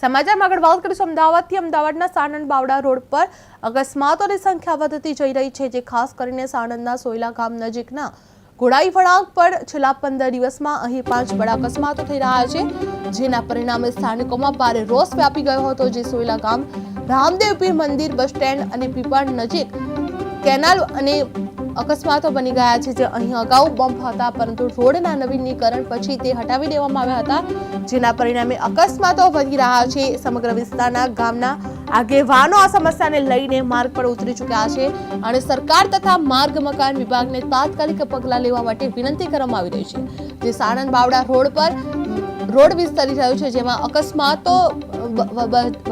સમાચારમાં આગળ વાત કરીશું. અમદાવાદથી અમદાવાદના સાણંદ બાવડા રોડ પર અકસ્માતોની સંખ્યા વધતી જઈ રહી છે, જે ખાસ કરીને સાણંદના સોયલા ગામ નજીકના ઘોડાઈ વળાંક પર છેલ્લા પંદર દિવસમાં અહીં પાંચ બડા અકસ્માતો થઈ રહ્યા છે, જેના પરિણામે સ્થાનિકોમાં ભારે રોષ વ્યાપી ગયો હતો, જે સોયલા ગામ રામદેવ પીર મંદિર બસ સ્ટેન્ડ અને પીપળ નજીક કેનાલ અને અકસ્માતો બની ગયા છે જે અહીં અગાઉ બમ્પ હતા, પરંતુ રોડના નવીનીકરણ પછી તે હટાવી દેવામાં આવ્યા હતા, જેના પરિણામે અકસ્માતો વધી રહ્યા છે. સમગ્ર વિસ્તારના ગામના આગેવાનો આ સમસ્યાને લઈને માર્ગ પર ઉતરી ચૂક્યા છે અને સરકાર તથા માર્ગ મકાન વિભાગને તાત્કાલિક પગલાં લેવા માટે વિનંતી કરવામાં આવી રહી છે. જે સાણંદ બાવડા રોડ પર રોડ વિસ્તરી રહ્યો છે, જેમાં અકસ્માતો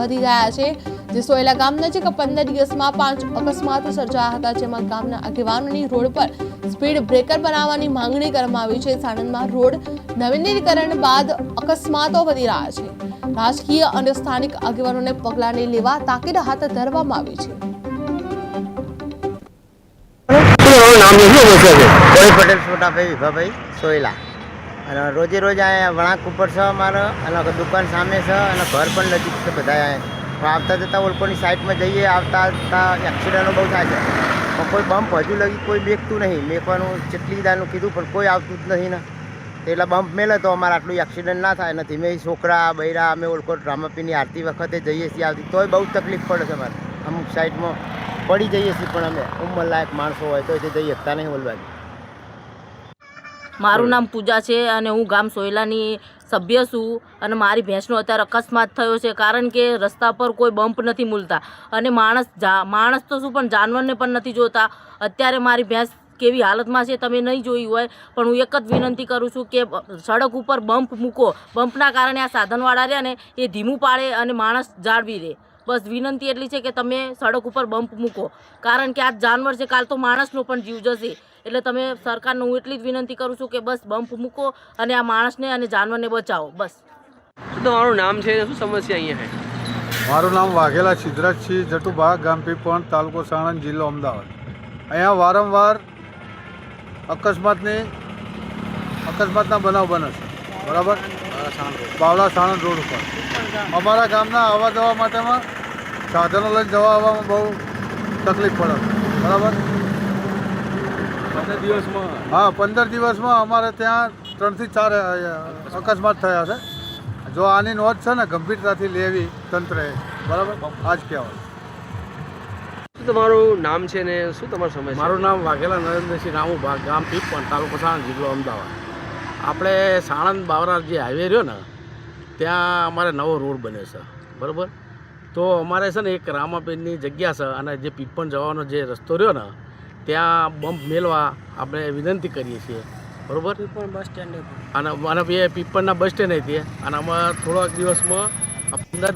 વધી રહ્યા છે. જે ગામ નજીક પંદર દિવસમાં પાંચ અકસ્માતો સર્જાયા હતા જેમાં ગામના આગેવાનોની રોડ પર સ્પીડ બ્રેકર બનાવવાની માંગણી કરવામાં આવી છે. સાણંદમાં રોડ નવીનીકરણ બાદ અકસ્માતો વધી રહ્યા છે. રાજકીય અને સ્થાનિક આગેવાનોને પગલાંને લેવા તાકીદ હાથ ધરવામાં આવી છે. પટેલ છોટાભાઈ વિભાભાઈ સોયલા. અને રોજે રોજ અહીંયા વળાંક ઉપર છે અમારે અને દુકાન સામે છે અને ઘર પણ નજીક છે બધા આવતા જતાં ઓલકોની સાઈડમાં જઈએ, આવતા આવતા એક્સિડન્ટો બહુ થાય છે. પણ કોઈ બમ્પ હજુ લગી કોઈ મેકતું નહીં. મેકવાનું જેટલી દાનું કીધું, પણ કોઈ આવતું જ નથી ને. એટલે બમ્પ મેલે તો અમારે આટલું એક્સિડન્ટ ના થાય. નથી મેં છોકરા, બૈરા, અમે ઓલકોટ રામાપીની આરતી વખતે જઈએ છીએ આવતી. તોય બહુ તકલીફ પડે છે અમારે. અમુક સાઈડમાં પડી જઈએ છીએ પણ અમે. ઉંમરલાયક માણસો હોય તો તે જઈ શકતા નહીં બોલવાની મારું નામ પૂજા છે અને હું ગામ સોયલાની સભ્ય છું અને મારી ભેંસનો અત્યારે અકસ્માત થયો છે કારણ કે રસ્તા પર કોઈ બમ્પ નથી મૂલતા. અને માણસ જા માણસ તો શું પણ જાનવરને પણ નથી જોતા. અત્યારે મારી ભેંસ કેવી હાલતમાં છે તમે નહીં જોઈ હોય પણ હું એક જ વિનંતી કરું છું કે સડક ઉપર બમ્પ મૂકો. બમ્પના કારણે આ સાધનવાળા રહ્યા ને એ ધીમું પાડે અને માણસ જાળવી રહે બસ વિનંતી એટલી છે કે તમે સડક ઉપર બમ્પ મૂકો. કારણ કે આ જાનવર છે કાલ તો માણસનો પણ જીવ જશે. એટલે તમે સરકારને હું એટલી જ વિનંતી કરું છું કે બસ બમ્પ મૂકો અને આ માણસને અને જાનવરને બચાવો બસ. શું તમારું નામ છે? શું સમસ્યા અહીંયા છે? મારું નામ વાઘેલા સિદ્ધરાજ સિંહ જટુભા ગામ પીપણ તાલુકો સાણંદ જિલ્લો અમદાવાદ. અહીંયા વારંવાર અકસ્માતની અકસ્માતના બનાવ બને છે. બરાબર? બાવળા સાણંદ રોડ ઉપર. અમારા ગામના આવવા જવા માટેમાં સાધનો લઈને જવા આવવામાં બહુ તકલીફ પડે બરાબર? હા પંદર દિવસમાં અમારે ત્યાં ત્રણથી ચાર અકસ્માત થયા છે. જો આની નોંધ છે ને ગંભીરતાથી લેવી તંત્રએ બરાબર? આ જ કહેવાય. શું તમારું નામ છે ને શું તમારો સમય મારું નામ વાઘેલા નરેન્દ્રસિંહ રામુભા ગામ પીપણ તાલુકો સાણંદ જિલ્લો અમદાવાદ. આપણે સાણંદ બાવરા જે હાઈવે રહ્યો ને ત્યાં અમારે નવો રોડ બને છે. બરાબર? તો અમારે છે ને એક રામાપીરની જગ્યા છે અને જે પીપણ જવાનો જે રસ્તો રહ્યો ને ત્યાં બમ્પ મેળવા આપણે વિનંતી કરીએ છીએ. બરાબર? બસ સ્ટેન્ડ અને અને એ પીપળના બસ સ્ટેન્ડ હતી. અને અમે થોડાક દિવસમાં પંદર